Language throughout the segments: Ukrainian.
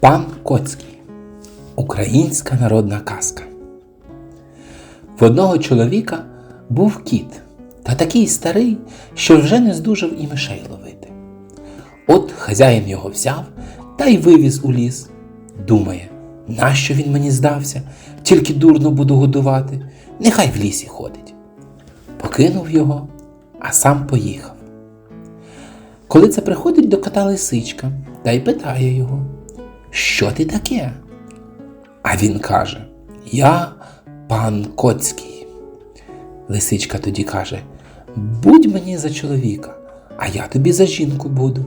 Пан Коцький. Українська народна казка. В одного чоловіка був кіт, та такий старий, що вже не здужав і мишей ловити. От хазяїн його взяв та й вивіз у ліс. Думає, нащо він мені здався, тільки дурно буду годувати, нехай в лісі ходить. Покинув його, а сам поїхав. Коли це приходить до кота лисичка та й питає його, що ти таке? А він каже: Я пан Коцький. Лисичка тоді каже: Будь мені за чоловіка, а я тобі за жінку буду.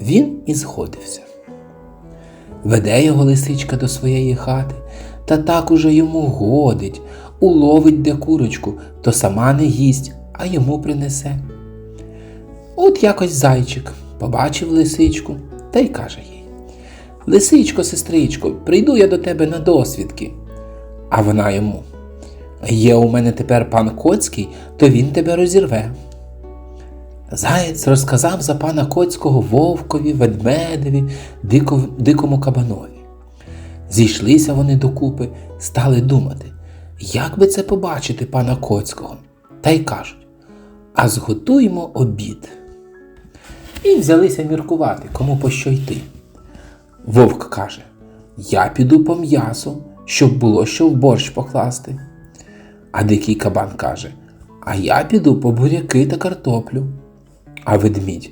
Він і згодився. Веде його лисичка до своєї хати, та так уже йому годить, уловить де курочку, то сама не їсть, а йому принесе. От якось зайчик побачив лисичку та й каже їй: Лисичко, сестричко, прийду я до тебе на досвідки. А вона йому: Є у мене тепер пан Коцький, то він тебе розірве. Заєць розказав за пана Коцького вовкові, ведмедеві, дикому кабанові. Зійшлися вони докупи, стали думати, як би це побачити пана Коцького, та й кажуть: а зготуймо обід. І взялися міркувати, кому по що йти. Вовк каже: Я піду по м'ясу, щоб було що в борщ покласти. А дикий кабан каже: А я піду по буряки та картоплю. А ведмідь,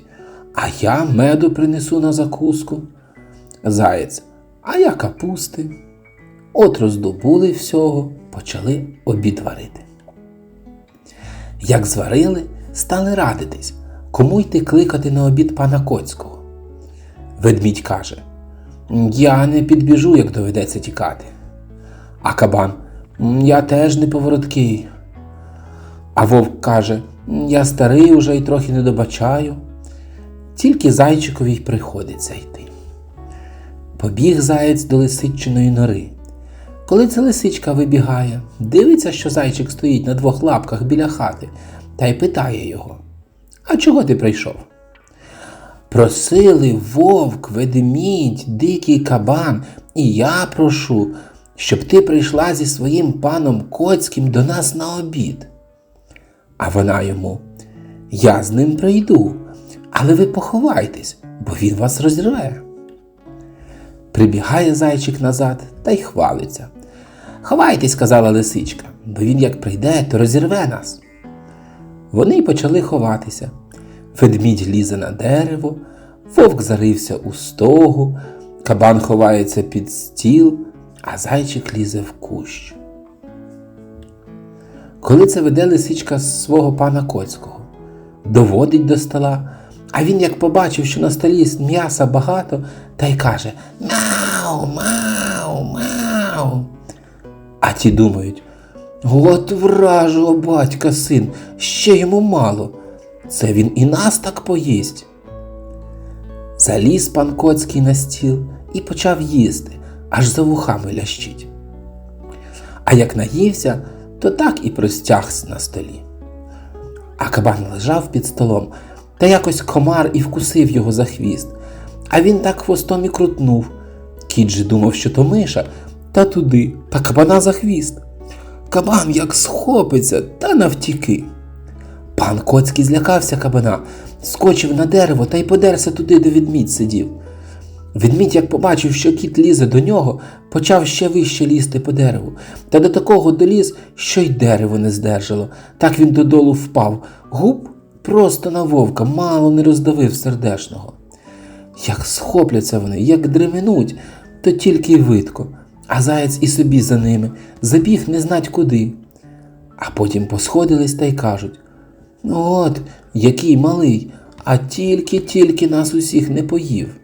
а я меду принесу на закуску. Заєць, а я капусти. От роздобули всього, почали обід варити. Як зварили, стали радитись, кому йти кликати на обід пана Коцького. Ведмідь каже: Я не підбіжу, як доведеться тікати. А кабан, я теж не повороткий. А вовк каже: Я старий уже й трохи не добачаю. Тільки зайчикові й приходиться йти. Побіг заєць до лисичиної нори. Коли ця лисичка вибігає, дивиться, що зайчик стоїть на двох лапках біля хати, та й питає його: А чого ти прийшов? Просили вовк, ведмідь, дикий кабан, і я прошу, щоб ти прийшла зі своїм паном Коцьким до нас на обід. А вона йому: Я з ним прийду, але ви поховайтесь, бо він вас розірве. Прибігає зайчик назад та й хвалиться. Ховайтесь, сказала лисичка, бо він як прийде, то розірве нас. Вони й почали ховатися. Ведмідь лізе на дерево, вовк зарився у стогу, кабан ховається під стіл, а зайчик лізе в кущ. Коли це веде лисичка з свого пана Коцького, доводить до стола, а він як побачив, що на столі м'яса багато, та й каже Мяу, мау, мау. А ті думають, от вражого батька син, ще йому мало. Це він і нас так поїсть. Заліз пан Коцький на стіл і почав їсти, аж за вухами лящить. А як наївся, то так і простягся на столі. А кабан лежав під столом, та якось комар і вкусив його за хвіст, а він так хвостом і крутнув. Кіт же думав, що то миша, та туди, та кабана за хвіст. Кабан як схопиться та навтіки. Пан Коцький злякався кабана, скочив на дерево та й подерся туди, де ведмідь сидів. Ведмідь, як побачив, що кіт лізе до нього, почав ще вище лізти по дереву, та до такого доліз, що й дерево не здержало. Так він додолу впав. Губ просто на вовка, мало не роздавив сердешного. Як схопляться вони, як дременуть, то тільки й видко, а заєць і собі за ними забіг не знать куди. А потім посходились та й кажуть: от, який малий, а тільки-тільки нас усіх не поїв.